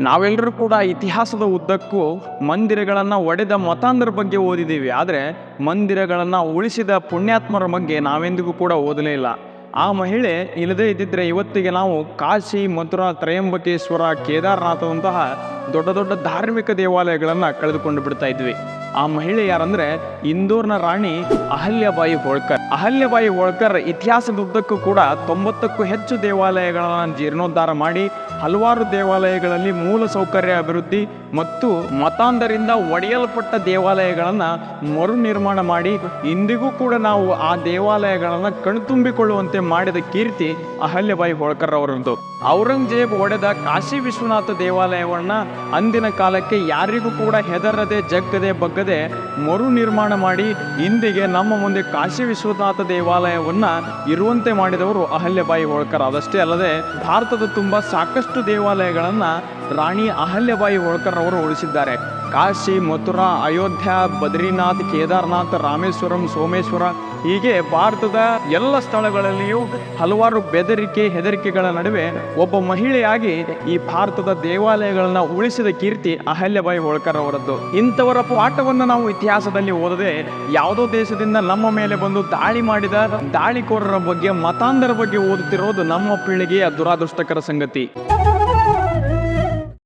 ನಾವೆಲ್ಲರೂ ಕೂಡ ಇತಿಹಾಸದ ಉದ್ದಕ್ಕೂ ಮಂದಿರಗಳನ್ನು ಒಡೆದ ಮತಾಂಧರ ಬಗ್ಗೆ ಓದಿದ್ದೀವಿ. ಆದರೆ ಮಂದಿರಗಳನ್ನು ಉಳಿಸಿದ ಪುಣ್ಯಾತ್ಮರ ಬಗ್ಗೆ ನಾವೆಂದಿಗೂ ಕೂಡ ಓದಲೇ ಇಲ್ಲ. ಆ ಮಹಿಳೆ ಇಲ್ಲದೇ ಇದ್ದಿದ್ದರೆ ಇವತ್ತಿಗೆ ನಾವು ಕಾಶಿ ಮಥುರಾ ತ್ರಯಂಬಕೇಶ್ವರ ಕೇದಾರನಾಥದಂತಹ ದೊಡ್ಡ ದೊಡ್ಡ ಧಾರ್ಮಿಕ ದೇವಾಲಯಗಳನ್ನು ಕಳೆದುಕೊಂಡು ಬಿಡ್ತಾ ಇದ್ವಿ. ಆ ಮಹಿಳೆ ಯಾರಂದ್ರೆ ಇಂದೋರ್ನ ರಾಣಿ ಅಹಲ್ಯಬಾಯಿ ಹೋಳ್ಕರ್. ಅಹಲ್ಯಬಾಯಿ ಹೋಳ್ಕರ್ ಇತಿಹಾಸದುದ್ದಕ್ಕೂ ಕೂಡ ತೊಂಬತ್ತಕ್ಕೂ ಹೆಚ್ಚು ದೇವಾಲಯಗಳನ್ನು ಜೀರ್ಣೋದ್ಧಾರ ಮಾಡಿ ಹಲವಾರು ದೇವಾಲಯಗಳಲ್ಲಿ ಮೂಲ ಸೌಕರ್ಯ ಅಭಿವೃದ್ಧಿ ಮತ್ತು ಮತಾಂಧರಿಂದ ಒಡೆಯಲ್ಪಟ್ಟ ದೇವಾಲಯಗಳನ್ನು ಮರು ನಿರ್ಮಾಣ ಮಾಡಿ ಇಂದಿಗೂ ಕೂಡ ನಾವು ಆ ದೇವಾಲಯಗಳನ್ನು ಕಣ್ತುಂಬಿಕೊಳ್ಳುವಂತೆ ಮಾಡಿದ ಕೀರ್ತಿ ಅಹಲ್ಯಬಾಯಿ ಹೋಳ್ಕರ್ ಅವರದ್ದು. ಔರಂಗಜೇಬ್ ಒಡೆದ ಕಾಶಿ ವಿಶ್ವನಾಥ ದೇವಾಲಯವನ್ನ ಅಂದಿನ ಕಾಲಕ್ಕೆ ಯಾರಿಗೂ ಕೂಡ ಹೆದರದೆ ಜಗ್ಗದೆ ಬಗ್ಗದೆ ಮರು ನಿರ್ಮಾಣ ಮಾಡಿ ಇಂದಿಗೆ ನಮ್ಮ ಮುಂದೆ ಕಾಶಿ ವಿಶ್ವನಾಥ ದೇವಾಲಯವನ್ನು ಇರುವಂತೆ ಮಾಡಿದವರು ಅಹಲ್ಯಬಾಯಿ ಹೋಳ್ಕರ್. ಅದಷ್ಟೇ ಅಲ್ಲದೆ ಭಾರತದ ತುಂಬ ಸಾಕಷ್ಟು ದೇವಾಲಯಗಳನ್ನು ರಾಣಿ ಅಹಲ್ಯಬಾಯಿ ಹೋಳ್ಕರ್ ಅವರು ಉಳಿಸಿದ್ದಾರೆ. ಕಾಶಿ, ಮಥುರಾ, ಅಯೋಧ್ಯ, ಬದ್ರಿನಾಥ್, ಕೇದಾರ್ನಾಥ್, ರಾಮೇಶ್ವರಂ, ಸೋಮೇಶ್ವರ ಹೀಗೆ ಭಾರತದ ಎಲ್ಲ ಸ್ಥಳಗಳಲ್ಲಿಯೂ ಹಲವಾರು ಬೆದರಿಕೆ, ಹೆದರಿಕೆಗಳ ನಡುವೆ ಒಬ್ಬ ಮಹಿಳೆಯಾಗಿ ಈ ಭಾರತದ ದೇವಾಲಯಗಳನ್ನು ಉಳಿಸಿದ ಕೀರ್ತಿ ಅಹಲ್ಯಬಾಯಿ ಹೋಳ್ಕರ್ ಅವರದ್ದು. ಇಂಥವರ ಪಾಠವನ್ನು ನಾವು ಇತಿಹಾಸದಲ್ಲಿ ಓದದೆ ಯಾವುದೋ ದೇಶದಿಂದ ನಮ್ಮ ಮೇಲೆ ಬಂದು ದಾಳಿ ಮಾಡಿದ ದಾಳಿಕೋರರ ಬಗ್ಗೆ, ಮತಾಂಧರ ಬಗ್ಗೆ ಓದುತ್ತಿರೋದು ನಮ್ಮ ಪೀಳಿಗೆಯ ದುರಾದೃಷ್ಟಕರ ಸಂಗತಿ.